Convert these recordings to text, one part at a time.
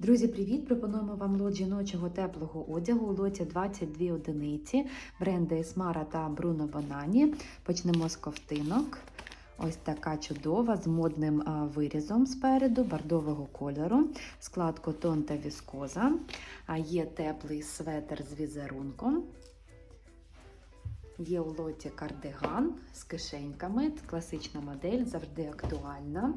Друзі, привіт! Пропонуємо вам лот жіночого теплого одягу у лоті 22 одиниці, бренди Esmara та Bruno Banani. Почнемо з ковтинок. Ось така чудова з модним вирізом спереду, бордового кольору, склад котон та віскоза. А є теплий светр з візерунком. Є у лоті кардиган з кишеньками. Класична модель, завжди актуальна.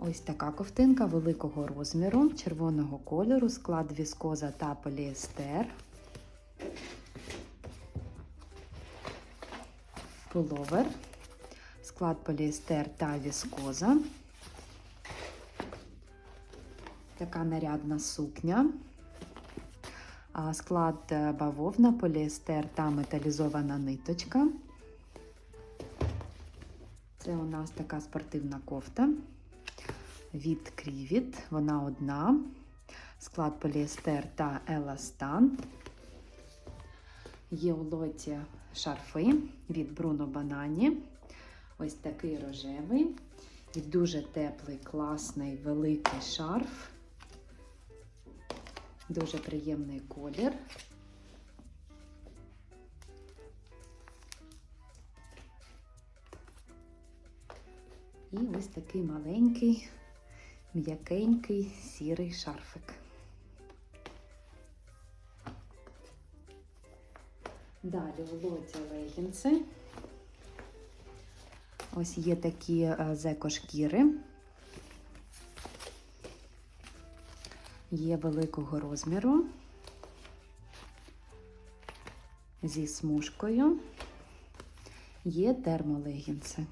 Ось така ковтинка великого розміру, червоного кольору, склад віскоза та поліестер. Пуловер, склад поліестер та віскоза. Така нарядна сукня. Склад е, бавовна, поліестер та металізована ниточка. Це у нас така спортивна кофта від Крівіт. Вона одна. Склад поліестер та еластан. Є у лоті шарфи від Bruno Banani. Ось такий рожевий. І дуже теплий, класний, великий шарф. Дуже приємний колір. І ось такий маленький, м'якенький сірий шарфик. Далі в лоті легінси. Ось є такі е, зекошкіри. Є великого розміру зі смужкою. Є термолегінси.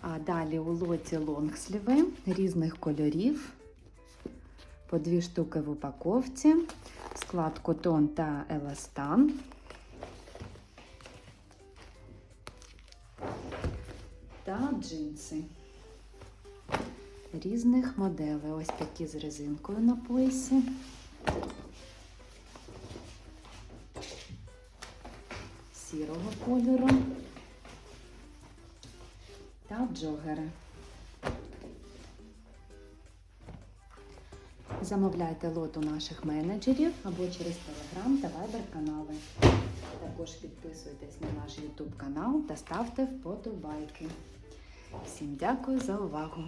А далі у лоті лонгсліви різних кольорів. По дві штуки в упаковці, склад котон та еластан. Та джинси різних моделей. Ось такі з резинкою на поясі. Сірого кольору та джогери. Замовляйте лот у наших менеджерів або через телеграм та вайбер канали. Також підписуйтесь на наш YouTube канал та ставте вподобайки. Всім дякую за увагу!